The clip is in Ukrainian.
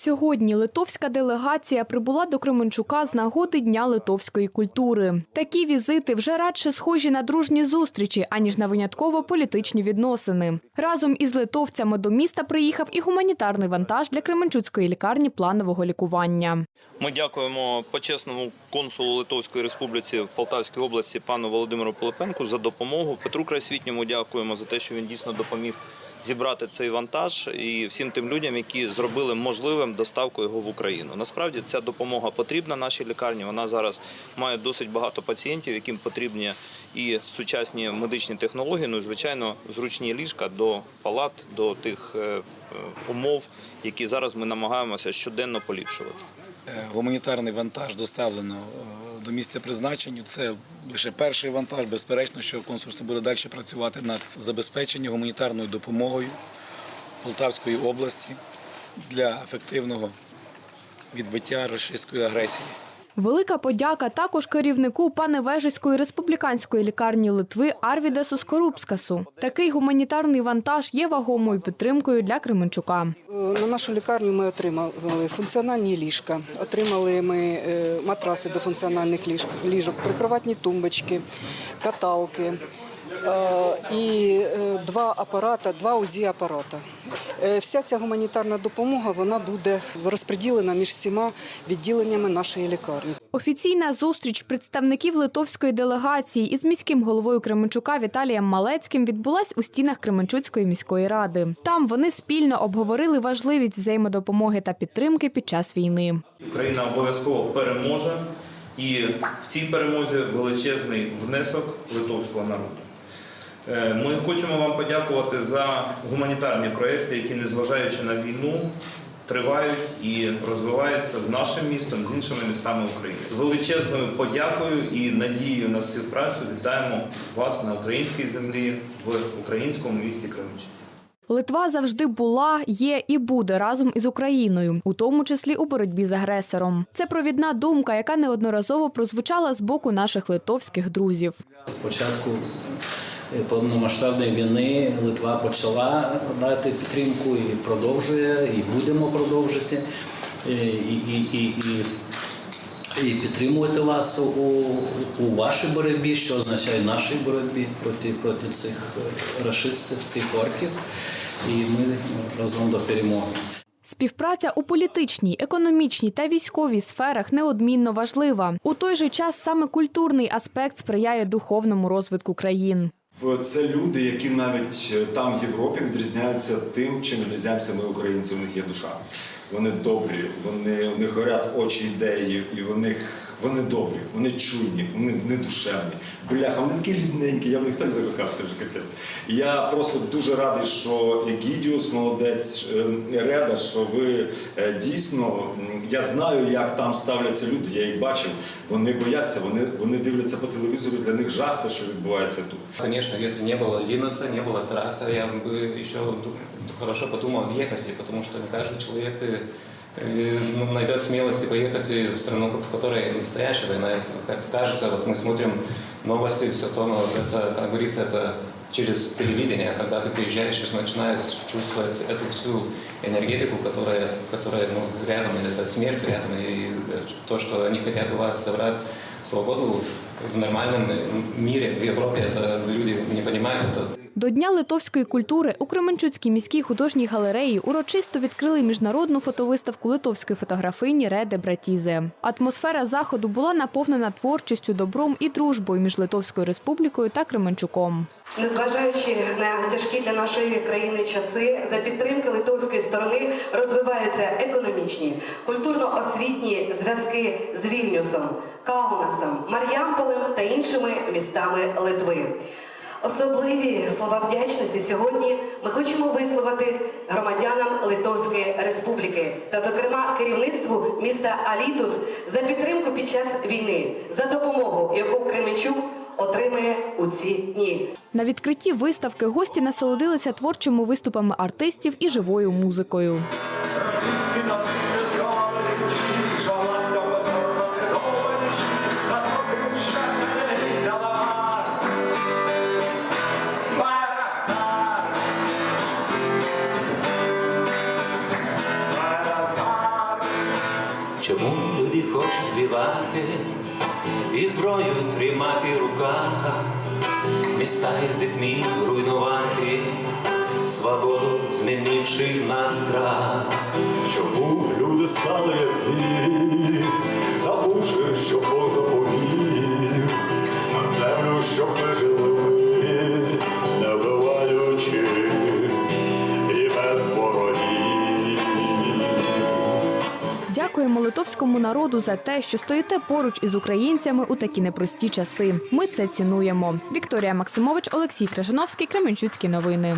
Сьогодні литовська делегація прибула до Кременчука з нагоди Дня литовської культури. Такі візити вже радше схожі на дружні зустрічі, аніж на винятково політичні відносини. Разом із литовцями до міста приїхав і гуманітарний вантаж для Кременчуцької лікарні планового лікування. Ми дякуємо почесному консулу Литовської Республіці в Полтавській області пану Володимиру Пилипенку за допомогу. Петру Крайсвітньому дякуємо за те, що він дійсно допоміг зібрати цей вантаж і всім тим людям, які зробили можливим доставку його в Україну. Насправді ця допомога потрібна нашій лікарні. Вона зараз має досить багато пацієнтів, яким потрібні і сучасні медичні технології, ну і звичайно зручні ліжка до палат, до тих е, е, умов, які зараз ми намагаємося щоденно поліпшувати. Е, Гуманітарний вантаж доставлено до місця призначення. Це лише перший вантаж. Безперечно, що консульство буде далі працювати над забезпеченням гуманітарною допомогою Полтавської області для ефективного відбиття російської агресії. Велика подяка також керівнику Паневежиської республіканської лікарні Литви Арвідесу Скорупскасу. Такий гуманітарний вантаж є вагомою підтримкою для Кременчука. Е, На нашу лікарню ми отримали функціональні ліжка, отримали ми е, матраси до функціональних ліжок, прикроватні тумбочки, каталки е, і два апарата, два УЗІ апарата. Е, Вся ця гуманітарна допомога вона буде розподілена між всіма відділеннями нашої лікарні. Офіційна зустріч представників литовської делегації із міським головою Кременчука Віталієм Малецьким відбулась у стінах Кременчуцької міської ради. Там вони спільно обговорили важливість взаємодопомоги та підтримки під час війни. Україна обов'язково переможе, і в цій перемозі величезний внесок литовського народу. Е, Ми хочемо вам подякувати за гуманітарні проекти, які, незважаючи на війну, тривають і розвиваються з нашим містом, з іншими містами України. З величезною подякою і надією на співпрацю вітаємо вас на українській землі в українському місті Кременчуці. Литва завжди була, є і буде разом із Україною, у тому числі у боротьбі з агресором. Це провідна думка, яка неодноразово прозвучала з боку наших литовських друзів. Спочатку повномасштабної війни Литва почала дати підтримку і продовжує, і будемо продовжити, е, і, і, і, і, і підтримувати вас у, у вашій боротьбі, що означає нашій боротьбі проти, проти цих е, рашистів, цих орків. І ми разом до перемоги. Співпраця у політичній, економічній та військовій сферах неодмінно важлива. У той же час саме культурний аспект сприяє духовному розвитку країн. Це люди, які навіть е, там в Європі відрізняються тим, чим відрізняємося ми, українці. У них є душа. Вони добрі, вони у них горять очі ідеї, і в них вони добрі, вони чуйні, вони не душевні. Бляха, вони такі рідненькі, я в них так закохався вже капець. І я просто дуже радий, що Егідіус, молодець е, Реда, що ви е, дійсно, м, я знаю, як там ставляться люди, я їх бачив. Вони бояться, вони, вони дивляться по телевізору, для них жах те, що відбувається тут. Конечно, если не было Линоса, не было трассы, я бы еще ду- хорошо подумал ехать, потому что не каждый человек э, э, ну, найдет смелости поехать в страну, в которой настоящая война. Это, как кажется, вот мы смотрим новости, все то, но вот это, как говорится, это через телевидение, когда ты приезжаешь и начинаешь чувствовать эту всю энергетику, которая, которая ну, рядом, это смерть рядом, и то, что они хотят у вас забрать свободу в нормальном мире, в Европе, это люди не понимают это. До Дня литовської культури у Кременчуцькій міській художній галереї урочисто відкрили міжнародну фотовиставку литовської фотографині Реде Братізе. Атмосфера заходу була наповнена творчістю, добром і дружбою між Литовською республікою та Кременчуком. Незважаючи на тяжкі для нашої країни часи, за підтримки литовської сторони розвиваються економічні, культурно-освітні зв'язки з Вільнюсом, Каунасом, Мар'ямполем та іншими містами Литви. Особливі слова вдячності сьогодні ми хочемо висловити громадянам Литовської Республіки та, зокрема, керівництву міста Алітус за підтримку під час війни, за допомогу, яку Кременчук отримає у ці дні. На відкритті виставки гості насолодилися творчими виступами артистів і живою музикою. Вбивати і зброю тримати в руках, міста із дітьми руйнувати, свободу змінивши на страх. Чому люди стали як звірі, забувши, що Бог Дякуємо литовському народу за те, що стоїте поруч із українцями у такі непрості часи. Ми це цінуємо. Вікторія Максимович, Олексій Крижановський, Кременчуцькі новини.